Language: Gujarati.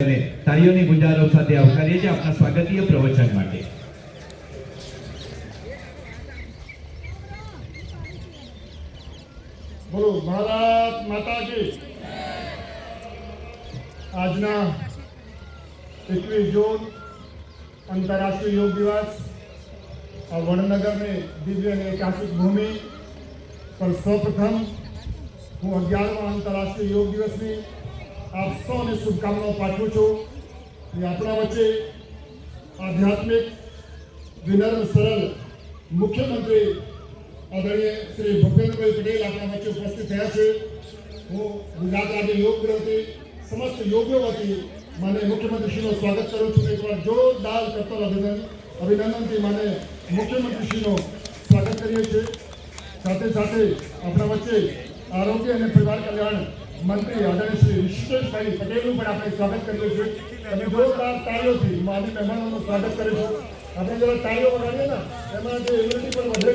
અને તાળીઓની ગુંજારો સાથે આવકારીએ છીએ આપના સ્વાગતીય પ્રવચન માટે. બોલો ભારત માતાજી. આજના એકવીસ જૂન આંતરરાષ્ટ્રીય યોગ દિવસ, આ વડનગરની દિવ્ય અને ઐતિહાસિક ભૂમિ પર સૌપ્રથમ હું અગિયારમા આંતરરાષ્ટ્રીય યોગ દિવસની આપ સૌને શુભકામનાઓ પાઠવું છું. અને આપણા વચ્ચે આધ્યાત્મિક વિનમ્ર, સરળ મુખ્યમંત્રી આદરણીય શ્રી ભૂપેન્દ્રભાઈ પટેલ આપણા વચ્ચે ઉપસ્થિત થયા છે. હું ગુજરાત રાજ્ય યોગ ગ્રહથી સમસ્ત યોગીઓ વતી મને મુખ્યમંત્રીશ્રીનું સ્વાગત કરું છું. એકવાર જોરદાર કરતો અભિનંદન અભિનંદનથી માને મુખ્યમંત્રીશ્રીનું સ્વાગત કરીએ છીએ. સાથે સાથે આપણા વચ્ચે આરોગ્ય અને પરિવાર કલ્યાણ મંત્રી આદરણીય શ્રી ઋષિકેશભાઈ પટેલનું પણ આપણે સ્વાગત કરીએ છીએ. અને જોરદાર તાળીઓથી માની મહેમાનોનું સ્વાગત કરીશું આપણે જરા તાળીઓ વગાડીએ ને, એમાં જે ઇમ્યુનિટી પણ વધે